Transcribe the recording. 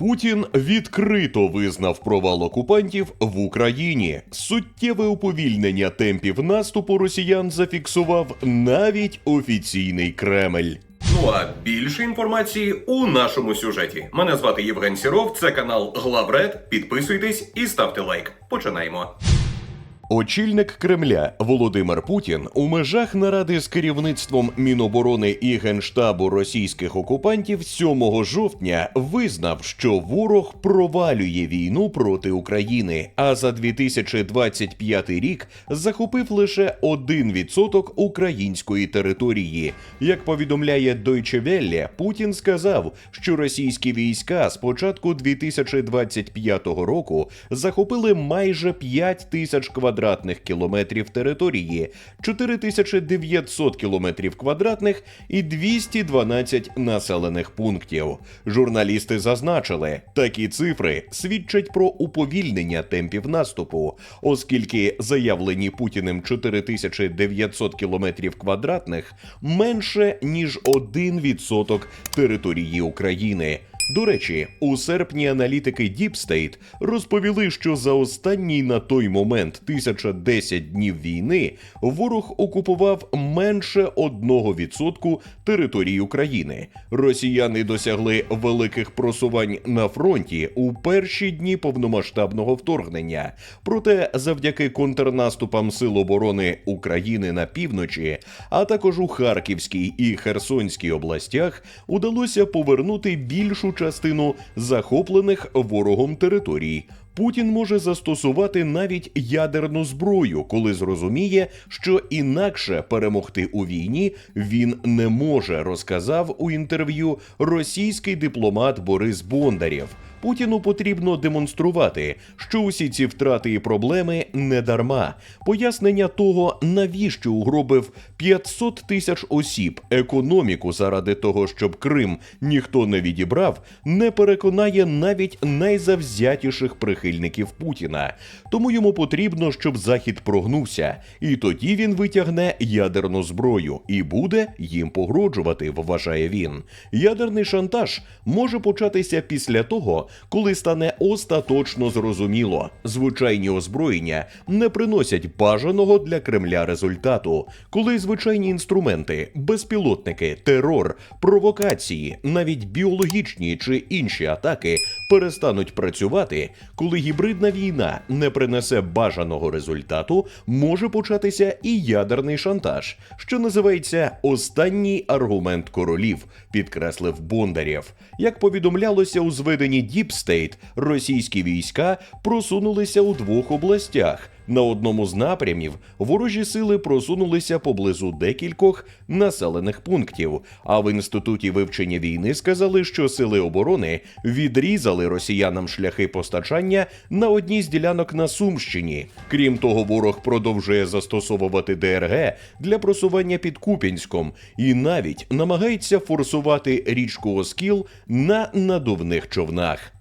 Путін відкрито визнав провал окупантів в Україні. Суттєве уповільнення темпів наступу росіян зафіксував навіть офіційний Кремль. Ну а більше інформації у нашому сюжеті. Мене звати Євген Сіров, це канал Главред. Підписуйтесь і ставте лайк. Починаємо. Очільник Кремля Володимир Путін у межах наради з керівництвом Міноборони і Генштабу російських окупантів 7 жовтня визнав, що ворог провалює війну проти України, а за 2025 рік захопив лише 1% української території. Як повідомляє Deutsche Welle, Путін сказав, що російські війська з початку 2025 року захопили майже 5 тисяч квадратних кілометрів території, 4900 кілометрів квадратних і 212 населених пунктів. Журналісти зазначили, такі цифри свідчать про уповільнення темпів наступу, оскільки заявлені Путіним 4900 кілометрів квадратних менше ніж 1% території України. До речі, у серпні аналітики Deep State розповіли, що за останній на той момент 1010 днів війни ворог окупував менше 1% території України. Росіяни досягли великих просувань на фронті у перші дні повномасштабного вторгнення. Проте, завдяки контрнаступам Сил оборони України на півночі, а також у Харківській і Херсонській областях, удалося повернути більшу частину захоплених ворогом територій. Путін може застосувати навіть ядерну зброю, коли зрозуміє, що інакше перемогти у війні він не може, розказав у інтерв'ю російський дипломат Борис Бондарєв. Путіну потрібно демонструвати, що усі ці втрати і проблеми не дарма. Пояснення того, навіщо угробив 500 тисяч осіб економіку заради того, щоб Крим ніхто не відібрав, не переконає навіть найзавзятіших прихильників Путіна. Тому йому потрібно, щоб Захід прогнувся, і тоді він витягне ядерну зброю і буде їм погроджувати, вважає він. Ядерний шантаж може початися після того, коли стане остаточно зрозуміло, звичайні озброєння не приносять бажаного для Кремля результату, коли звичайні інструменти, безпілотники, терор, провокації, навіть біологічні чи інші атаки перестануть працювати, коли гібридна війна не принесе бажаного результату, може початися і ядерний шантаж, що називається останній аргумент королів, підкреслив Бондарєв. Як повідомлялося у зведенні Deep State, російські війська просунулися у двох областях. На одному з напрямів ворожі сили просунулися поблизу декількох населених пунктів. А в інституті вивчення війни сказали, що сили оборони відрізали росіянам шляхи постачання на одній з ділянок на Сумщині. Крім того, ворог продовжує застосовувати ДРГ для просування під Куп'янськом і навіть намагається форсувати річку Оскіл на надувних човнах.